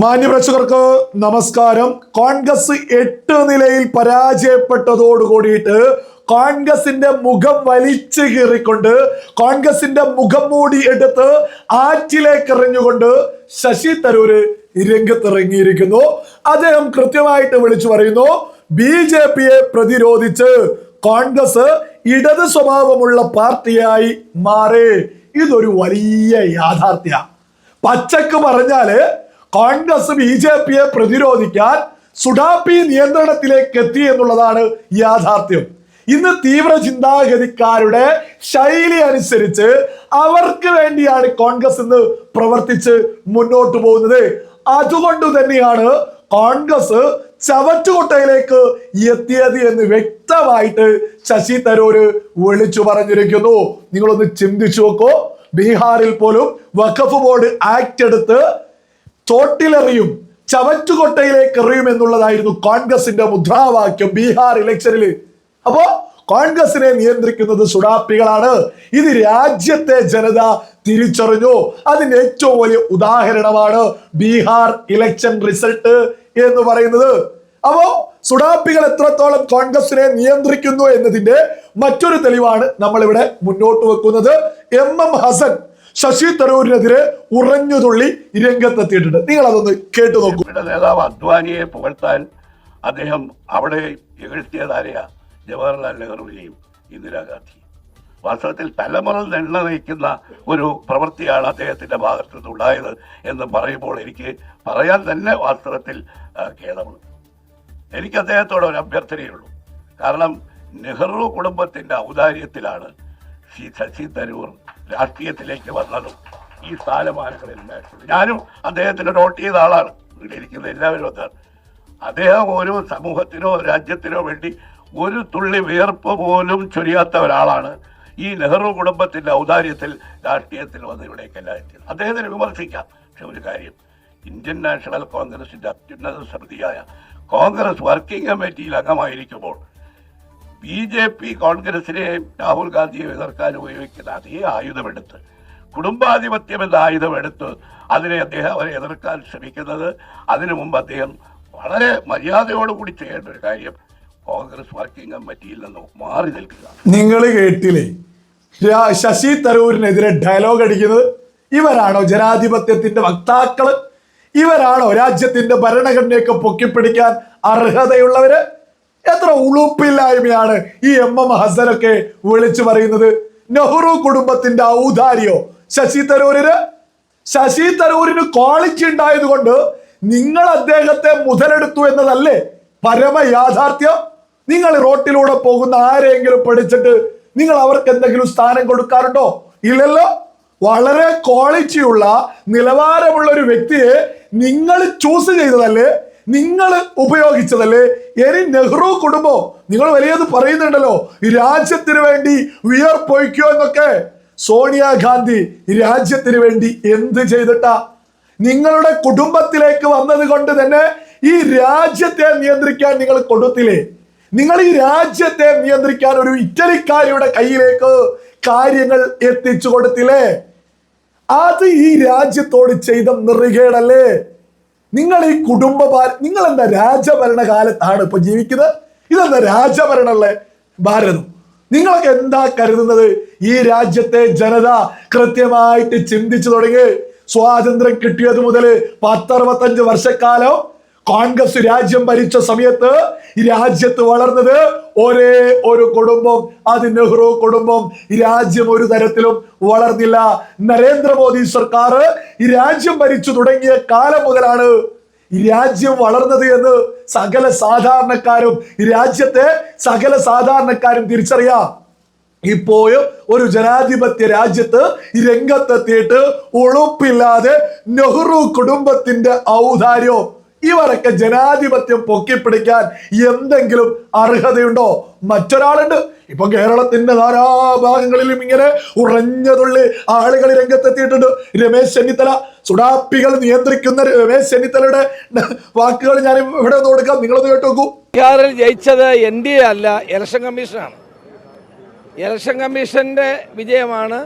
മാന്യപ്രേക്ഷകർക്ക് നമസ്കാരം. കോൺഗ്രസ് എട്ട് നിലയിൽ പരാജയപ്പെട്ടതോട് കൂടിയിട്ട് കോൺഗ്രസിന്റെ മുഖം വലിച്ചു കീറിക്കൊണ്ട് കോൺഗ്രസിന്റെ മുഖം മൂടി എടുത്ത് ആറ്റിലേക്ക് എറിഞ്ഞുകൊണ്ട് ശശി തരൂര് രംഗത്തിറങ്ങിയിരിക്കുന്നു. അദ്ദേഹം കൃത്യമായിട്ട് വിളിച്ചു പറയുന്നു ബി ജെ പിയെ പ്രതിരോധിച്ച് കോൺഗ്രസ് ഇടത് സ്വഭാവമുള്ള പാർട്ടിയായി മാറി. ഇതൊരു വലിയ യാഥാർത്ഥ്യ. പച്ചക്ക് പറഞ്ഞാൽ കോൺഗ്രസ് ബി ജെ പിയെ പ്രതിരോധിക്കാൻ സുഡാപ്പി നിയന്ത്രണത്തിലേക്ക് എത്തി എന്നുള്ളതാണ് യാഥാർത്ഥ്യം. ഇന്ന് തീവ്ര ചിന്താഗതിക്കാരുടെ ശൈലി അനുസരിച്ച് അവർക്ക് വേണ്ടിയാണ് കോൺഗ്രസ് ഇന്ന് പ്രവർത്തിച്ച് മുന്നോട്ട് പോകുന്നത്. അതുകൊണ്ട് തന്നെയാണ് കോൺഗ്രസ് ചവറ്റുകൊട്ടയിലേക്ക് എത്തിയത് എന്ന് വ്യക്തമായിട്ട് ശശി തരൂര് വിളിച്ചു പറഞ്ഞിരിക്കുന്നു. നിങ്ങളൊന്ന് ചിന്തിച്ചു നോക്കൂ. ബീഹാറിൽ പോലും വഖഫ് ബോർഡ് ആക്ട് എടുത്ത് തോട്ടിലെറിയും ചവറ്റുകൊട്ടയിലേക്ക് എറിയും എന്നുള്ളതായിരുന്നു കോൺഗ്രസിന്റെ മുദ്രാവാക്യം ബീഹാർ ഇലക്ഷനിൽ അപ്പോ കോൺഗ്രസിനെ നിയന്ത്രിക്കുന്നത് സുഡാപ്പികളാണ്. ഇത് രാജ്യത്തെ ജനത തിരിച്ചറിഞ്ഞു. അതിന് ഏറ്റവും വലിയ ഉദാഹരണമാണ് ബീഹാർ ഇലക്ഷൻ റിസൾട്ട് എന്ന് പറയുന്നത്. അപ്പോ സുഡാപ്പികൾ എത്രത്തോളം കോൺഗ്രസിനെ നിയന്ത്രിക്കുന്നു എന്നതിന്റെ മറ്റൊരു തെളിവാണ് നമ്മൾ ഇവിടെ മുന്നോട്ട് വെക്കുന്നത്. എം എം ഹസൻ ശശി തരൂരിനെതിരെ ഉറഞ്ഞുതുള്ളി രംഗത്തെത്തിയിട്ടുണ്ട്. നിങ്ങൾ അതൊന്ന് കേട്ടു നോക്കൂ. നേതാവ് അദ്വാനിയെ പുകഴ്ത്താൻ അദ്ദേഹം അവിടെ ഇകഴ്ത്തിയതാരെയ ജവഹർലാൽ നെഹ്റുവിനെയും ഇന്ദിരാഗാന്ധി. വാസ്തവത്തിൽ തലമുറ നെണ്ണ നയിക്കുന്ന ഒരു പ്രവൃത്തിയാണ് അദ്ദേഹത്തിന്റെ ഭാഗത്തു നിന്നുണ്ടായത് എന്ന് പറയുമ്പോൾ എനിക്ക് പറയാൻ തന്നെ വാസ്തവത്തിൽ ഖേദമുണ്ട്. എനിക്ക് അദ്ദേഹത്തോട് ഒരു അഭ്യർത്ഥനയുള്ളൂ കാരണം നെഹ്റു കുടുംബത്തിന്റെ ഔദാര്യത്തിലാണ് ശ്രീ ശശി തരൂർ രാഷ്ട്രീയത്തിലേക്ക് വന്നതും ഈ സ്ഥാനമാനങ്ങളെല്ലാം ഞാനും അദ്ദേഹത്തിന് നോട്ട് ചെയ്ത ആളാണ്. ഇവിടെ ഇരിക്കുന്ന എല്ലാവരും അതാണ് അദ്ദേഹം ഒരു സമൂഹത്തിനോ രാജ്യത്തിനോ വേണ്ടി ഒരു തുള്ളി വിയർപ്പ് പോലും ചൊരിയാത്ത ഒരാളാണ്. ഈ നെഹ്റു കുടുംബത്തിന്റെ ഔദാര്യത്തിൽ രാഷ്ട്രീയത്തിൽ വന്ന് ഇവിടേക്കെല്ലാം എത്തിയത് അദ്ദേഹത്തിന് വിമർശിക്കാം. പക്ഷെ ഒരു കാര്യം ഇന്ത്യൻ നാഷണൽ കോൺഗ്രസിന്റെ അത്യുന്നത സമിതിയായ കോൺഗ്രസ് വർക്കിംഗ് കമ്മിറ്റിയിൽ അംഗമായിരിക്കുമ്പോൾ ബി ജെ പി കോൺഗ്രസിനെയും രാഹുൽ ഗാന്ധിയെ എതിർക്കാൻ ഉപയോഗിക്കുന്ന അതേ ആയുധമെടുത്ത് കുടുംബാധിപത്യം എന്ന ആയുധമെടുത്ത് അതിനെ അദ്ദേഹം അവരെ എതിർക്കാൻ ശ്രമിക്കുന്നത്. അതിനു മുമ്പ് അദ്ദേഹം വളരെ മര്യാദയോടുകൂടി ചെയ്യേണ്ട ഒരു കാര്യം കോൺഗ്രസ് വർക്കിംഗ് കമ്മിറ്റിയിൽ നിന്ന് മാറി നിൽക്കുക. നിങ്ങൾ കേട്ടില്ലേ? ശശി തരൂരിനെതിരെ ഡയലോഗ് അടിക്കുന്നത് ഇവരാണോ ജനാധിപത്യത്തിന്റെ വക്താക്കൾ? ഇവരാണോ രാജ്യത്തിന്റെ ഭരണഘടനയൊക്കെ പൊക്കിപ്പിടിക്കാൻ അർഹതയുള്ളവര്? എത്ര ഉളുപ്പില്ലായ്മയാണ് ഈ എം എം ഹസനൊക്കെ വിളിച്ചു പറയുന്നത്. നെഹ്റു കുടുംബത്തിന്റെ ഔദാര്യോ ശശി തരൂരിന്? ശശി തരൂരിന് ക്വാളിറ്റി ഉണ്ടായത് കൊണ്ട് നിങ്ങൾ അദ്ദേഹത്തെ മുതലെടുത്തു എന്നതല്ലേ പരമ യാഥാർത്ഥ്യം? നിങ്ങൾ റോട്ടിലൂടെ പോകുന്ന ആരെങ്കിലും പഠിച്ചിട്ട് നിങ്ങൾ അവർക്ക് എന്തെങ്കിലും സ്ഥാനം കൊടുക്കാറുണ്ടോ? ഇല്ലല്ലോ. വളരെ ക്വാളിറ്റിയുള്ള നിലവാരമുള്ള ഒരു വ്യക്തിയെ നിങ്ങൾ ചൂസ് ചെയ്തതല്ലേ? നിങ്ങൾ ഉപയോഗിച്ചതല്ലേ? ഇനി നെഹ്റു കുടുംബം നിങ്ങൾ വലിയത് പറയുന്നുണ്ടല്ലോ രാജ്യത്തിന് വേണ്ടി വിയർപ്പൊയ്ക്കോ എന്നൊക്കെ. സോണിയാഗാന്ധി രാജ്യത്തിന് വേണ്ടി എന്ത് ചെയ്തിട്ടാ? നിങ്ങളുടെ കുടുംബത്തിലേക്ക് വന്നത് കൊണ്ട് തന്നെ ഈ രാജ്യത്തെ നിയന്ത്രിക്കാൻ നിങ്ങൾ കൊടുത്തില്ലേ? നിങ്ങൾ ഈ രാജ്യത്തെ നിയന്ത്രിക്കാൻ ഒരു ഇറ്റലിക്കാരിയുടെ കയ്യിലേക്ക് കാര്യങ്ങൾ എത്തിച്ചു കൊടുത്തില്ലേ? അത് ഈ രാജ്യത്തോട് ചെയ്ത നിറുകേടല്ലേ? നിങ്ങൾ ഈ കുടുംബ നിങ്ങൾ എന്താ രാജഭരണ കാലത്താണ് ഇപ്പൊ ജീവിക്കുന്നത്? ഇതെന്താ രാജഭരണമുള്ള ഭാരതം. നിങ്ങളൊക്കെ എന്താ കരുതുന്നത്? ഈ രാജ്യത്തെ ജനത കൃത്യമായിട്ട് ചിന്തിച്ചു തുടങ്ങി. സ്വാതന്ത്ര്യം കിട്ടിയത് മുതൽ പത്തറുപത്തഞ്ച് വർഷക്കാലം കോൺഗ്രസ് രാജ്യം ഭരിച്ച സമയത്ത് രാജ്യത്ത് വളർന്നത് ഒരേ ഒരു കുടുംബം അത് നെഹ്റു കുടുംബം. രാജ്യം ഒരു തരത്തിലും വളർന്നില്ല. നരേന്ദ്രമോദി സർക്കാർ ഈ രാജ്യം ഭരിച്ചു തുടങ്ങിയ കാലം മുതലാണ് രാജ്യം വളർന്നത് എന്ന് സകല സാധാരണക്കാരും രാജ്യത്തെ സകല സാധാരണക്കാരും തിരിച്ചറിയാം. ഇപ്പോഴും ഒരു ജനാധിപത്യ രാജ്യത്ത് രംഗത്തെത്തിയിട്ട് ഉളുപ്പില്ലാതെ നെഹ്റു കുടുംബത്തിന്റെ ഔദാര്യോ ഇവരൊക്കെ ജനാധിപത്യം പൊക്കിപ്പിടിക്കാൻ എന്തെങ്കിലും അർഹതയുണ്ടോ? മറ്റൊരാളുണ്ട്. ഇപ്പൊ കേരളത്തിന്റെ നാനാഭാഗങ്ങളിലും ഇങ്ങനെ ഉറഞ്ഞതുള്ളി ആളുകൾ രംഗത്തെത്തിയിട്ടുണ്ട്. രമേശ് ചെന്നിത്തല. സുഡാപ്പികൾ നിയന്ത്രിക്കുന്ന രമേശ് ചെന്നിത്തലയുടെ വാക്കുകൾ ഞാൻ ഇവിടെ ഒന്ന് കൊടുക്കാം. നിങ്ങളൊന്ന് കേട്ടു നോക്കൂ ബീഹാറിൽ ജയിച്ചത് എൻ ഡി എ അല്ല ഇലക്ഷൻ കമ്മീഷനാണ്. ഇലക്ഷൻ കമ്മീഷന്റെ വിജയമാണ്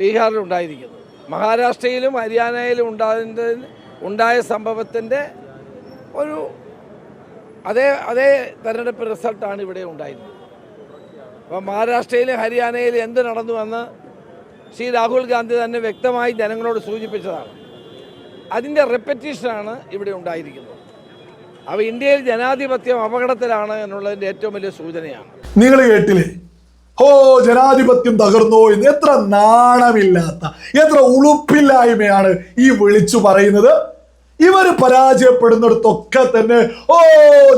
ബീഹാറിൽ ഉണ്ടായിരിക്കുന്നത്. മഹാരാഷ്ട്രയിലും ഹരിയാനയിലും ഉണ്ടാകുന്നതിന് ഉണ്ടായ സംഭവത്തിന്റെ ഒരു അതേ അതേ തെരഞ്ഞെടുപ്പ് റിസൾട്ടാണ് ഇവിടെ ഉണ്ടായിരുന്നത്. അപ്പോൾ മഹാരാഷ്ട്രയിലും ഹരിയാനയിലും എന്ത് നടന്നുവെന്ന് ശ്രീ രാഹുൽ ഗാന്ധി തന്നെ വ്യക്തമായി ജനങ്ങളോട് സൂചിപ്പിച്ചതാണ്. അതിന്റെ റെപ്പറ്റീഷനാണ് ഇവിടെ ഉണ്ടായിരിക്കുന്നത്. അപ്പോൾ ഇന്ത്യയിൽ ജനാധിപത്യം അപകടത്തിലാണ് എന്നുള്ളതിന്റെ ഏറ്റവും വലിയ സൂചനയാണ്. നിങ്ങൾ കേട്ടില്ലേ? ഓ ജനാധിപത്യം തകർന്നു എന്ന്? എത്ര നാണമില്ലാത്ത എത്ര ഉളുപ്പില്ലായ്മയാണ് ഈ വിളിച്ചു പറയുന്നത്. ഇവർ പരാജയപ്പെടുന്നിടത്തൊക്കെ തന്നെ ഓ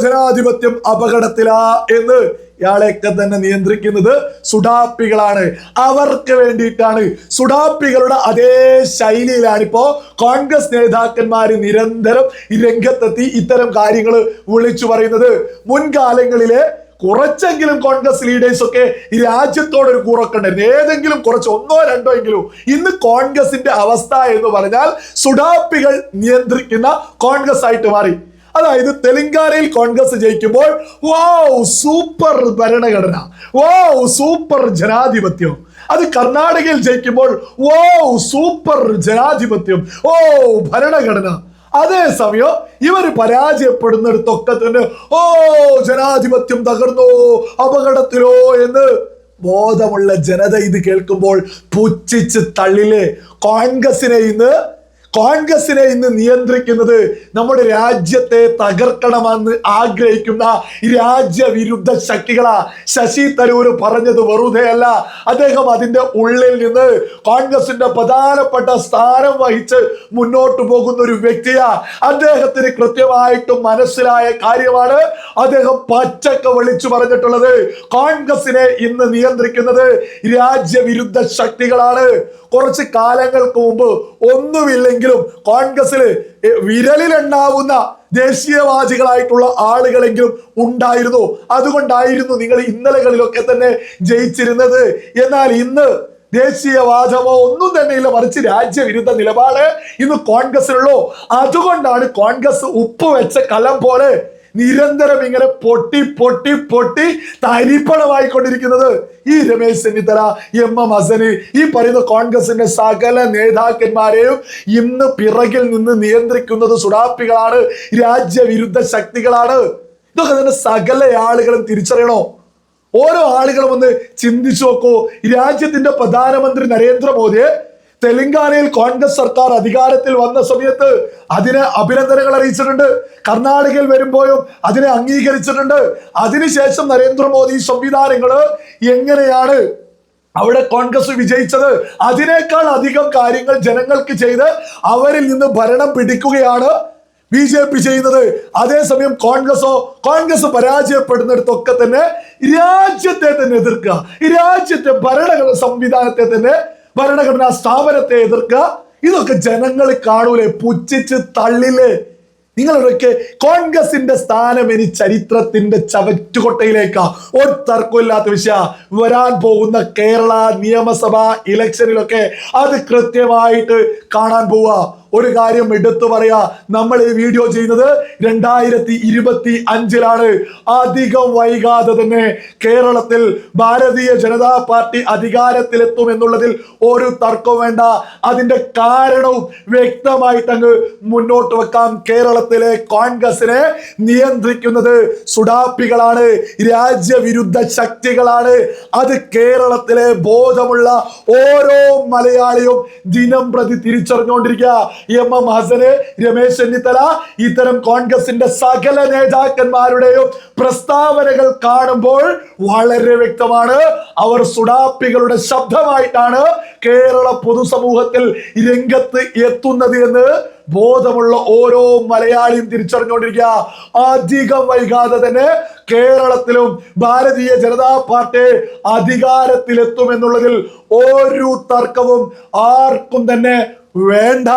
ജനാധിപത്യം അപകടത്തിലാ എന്ന് ഇയാളെയൊക്കെ തന്നെ നിയന്ത്രിക്കുന്നത് സുഡാപ്പികളാണ്. അവർക്ക് വേണ്ടിയിട്ടാണ് സുഡാപ്പികളുടെ അതേ ശൈലിയിലാണ് ഇപ്പോ കോൺഗ്രസ് നേതാക്കന്മാർ നിരന്തരം രംഗത്തെത്തി ഇത്തരം കാര്യങ്ങൾ വിളിച്ചു പറയുന്നത്. മുൻകാലങ്ങളിലെ കുറച്ചെങ്കിലും കോൺഗ്രസ് ലീഡേഴ്സ് ഒക്കെ ഈ രാജ്യത്തോട് ഒരു കൂറൊക്കെ ഉണ്ടായിരുന്നു ഏതെങ്കിലും കുറച്ച് ഒന്നോ രണ്ടോ എങ്കിലും ഇന്ന് കോൺഗ്രസിന്റെ അവസ്ഥ എന്ന് പറഞ്ഞാൽ സുഡാപ്പികൾ നിയന്ത്രിക്കുന്ന കോൺഗ്രസ് ആയിട്ട് മാറി. അതായത് തെലങ്കാനയിൽ കോൺഗ്രസ് ജയിക്കുമ്പോൾ വാവ് സൂപ്പർ ഭരണഘടന. വാവ് സൂപ്പർ ജനാധിപത്യം. അത് കർണാടകയിൽ ജയിക്കുമ്പോൾ വാവ് സൂപ്പർ ജനാധിപത്യം. ഓ ഭരണഘടന. അതേസമയം ഇവർ പരാജയപ്പെടുന്നിടത്തൊക്കെ തന്നെ ഓ ജനാധിപത്യം തകർന്നോ അപകടത്തിലോ എന്ന് ബോധമുള്ള ജനത ഇത് കേൾക്കുമ്പോൾ പുച്ഛിച്ച് തള്ളിലെ കോൺഗ്രസിനെ ഇന്ന് കോൺഗ്രസിനെ ഇന്ന് നിയന്ത്രിക്കുന്നത് നമ്മുടെ രാജ്യത്തെ തകർക്കണമെന്ന് ആഗ്രഹിക്കുന്ന രാജ്യവിരുദ്ധ ശക്തികളാ. ശശി തരൂർ പറഞ്ഞത് വെറുതെയല്ല അദ്ദേഹം അതിന്റെ ഉള്ളിൽ നിന്ന് കോൺഗ്രസിന്റെ പ്രധാനപ്പെട്ട സ്ഥാനം വഹിച്ച് മുന്നോട്ട് പോകുന്ന ഒരു വ്യക്തിയാ. അദ്ദേഹത്തിന് കൃത്യമായിട്ടും മനസ്സിലായ കാര്യമാണ് അദ്ദേഹം പച്ചക്ക വിളിച്ചു പറഞ്ഞിട്ടുള്ളത്. കോൺഗ്രസിനെ ഇന്ന് നിയന്ത്രിക്കുന്നത് രാജ്യവിരുദ്ധ ശക്തികളാണ്. കുറച്ച് കാലങ്ങൾക്ക് മുമ്പ് ഒന്നുമില്ലെങ്കിലും കോൺഗ്രസിൽ വിരലിലുണ്ടാവുന്ന ദേശീയവാദികളായിട്ടുള്ള ആളുകളെങ്കിലും ഉണ്ടായിരുന്നു. അതുകൊണ്ടായിരുന്നു നിങ്ങൾ ഇന്നലകളിലൊക്കെ തന്നെ ജയിച്ചിരുന്നത്. എന്നാൽ ഇന്ന് ദേശീയവാദമോ ഒന്നും തന്നെ ഇല്ല. മറിച്ച് രാജ്യവിരുദ്ധ നിലപാട് ഇന്ന് കോൺഗ്രസിനുള്ളൂ അതുകൊണ്ടാണ് കോൺഗ്രസ് ഉപ്പ് വെച്ച കലം പോലെ നിരന്തരം ഇങ്ങനെ പൊട്ടി പൊട്ടി പൊട്ടി തരിപ്പണമായിക്കൊണ്ടിരിക്കുന്നത്. ഈ രമേശ് ചെന്നിത്തല എം എം ഹസന് ഈ പറയുന്ന കോൺഗ്രസിന്റെ സകല നേതാക്കന്മാരെയും ഇന്ന് പിറകിൽ നിന്ന് നിയന്ത്രിക്കുന്നത് സുഡാപ്പികളാണ് രാജ്യവിരുദ്ധ ശക്തികളാണ്. ഇതൊക്കെ തന്നെ സകല ആളുകളും തിരിച്ചറിയണോ? ഓരോ ആളുകളും ഒന്ന് ചിന്തിച്ചു നോക്കൂ. രാജ്യത്തിന്റെ പ്രധാനമന്ത്രി നരേന്ദ്രമോദിയെ തെലങ്കാനയിൽ കോൺഗ്രസ് സർക്കാർ അധികാരത്തിൽ വന്ന സമയത്ത് അതിനെ അഭിനന്ദനങ്ങൾ അറിയിച്ചിട്ടുണ്ട്. കർണാടകയിൽ വരുമ്പോഴും അതിനെ അംഗീകരിച്ചിട്ടുണ്ട്. അതിനുശേഷം നരേന്ദ്രമോദി സംവിധാനങ്ങൾ എങ്ങനെയാണ് അവിടെ കോൺഗ്രസ് വിജയിച്ചത്? അതിനേക്കാൾ അധികം കാര്യങ്ങൾ ജനങ്ങൾക്ക് ചെയ്ത് അവരിൽ നിന്ന് ഭരണം പിടിക്കുകയാണ് ബി ജെ പി ചെയ്യുന്നത്. അതേസമയം കോൺഗ്രസോ കോൺഗ്രസ് പരാജയപ്പെടുന്നിടത്തൊക്കെ തന്നെ രാജ്യത്തെ തന്നെ എതിർക്കുക. രാജ്യത്തെ ഭരണ സംവിധാനത്തെ തന്നെ ഭരണഘടനാ സ്ഥാപനത്തെ എതിർക്കുക. ഇതൊക്കെ ജനങ്ങൾ കാണൂലേ പുച്ഛിച്ച് തള്ളിൽ നിങ്ങളൊക്കെ കോൺഗ്രസിന്റെ സ്ഥാനം ഇനി ചരിത്രത്തിന്റെ ചവറ്റുകൊട്ടയിലേക്കാ. ഒരു തർക്കമില്ലാത്ത വിഷയ. വരാൻ പോകുന്ന കേരള നിയമസഭാ ഇലക്ഷനിലൊക്കെ അത് കൃത്യമായിട്ട് കാണാൻ പോവുക ഒരു കാര്യം എടുത്തു പറയാ. നമ്മൾ ഈ വീഡിയോ ചെയ്യുന്നത് രണ്ടായിരത്തി ഇരുപത്തി അഞ്ചിലാണ് അധികം വൈകാതെ തന്നെ കേരളത്തിൽ ഭാരതീയ ജനതാ പാർട്ടി അധികാരത്തിലെത്തും എന്നുള്ളതിൽ ഒരു തർക്കവും വേണ്ട. അതിന്റെ കാരണവും വ്യക്തമായിട്ട് അങ്ങ് മുന്നോട്ട് വെക്കാം. കേരളത്തിലെ കോൺഗ്രസിനെ നിയന്ത്രിക്കുന്നത് സുഡാപ്പികളാണ് രാജ്യവിരുദ്ധ ശക്തികളാണ്. അത് കേരളത്തിലെ ബോധമുള്ള ഓരോ മലയാളിയും ദിനം പ്രതി തിരിച്ചറിഞ്ഞുകൊണ്ടിരിക്കുക. എം എം ഹസന് രമേശ് ചെന്നിത്തല ഇത്തരം കോൺഗ്രസിന്റെ സകല നേതാക്കന്മാരുടെയും പ്രസ്താവനകൾ കാണുമ്പോൾ വളരെ വ്യക്തമാണ്. അവർ സുഡാപ്പികളുടെ ശബ്ദമായിട്ടാണ് കേരള പൊതുസമൂഹത്തിൽ രംഗത്ത് എത്തുന്നത് എന്ന് ബോധമുള്ള ഓരോ മലയാളിയും തിരിച്ചറിഞ്ഞുകൊണ്ടിരിക്കുക. അധികം വൈകാതെ തന്നെ കേരളത്തിലും ഭാരതീയ ജനതാ പാർട്ടി അധികാരത്തിലെത്തുമെന്നുള്ളതിൽ ഒരു തർക്കവും ആർക്കും തന്നെ വേണ്ട.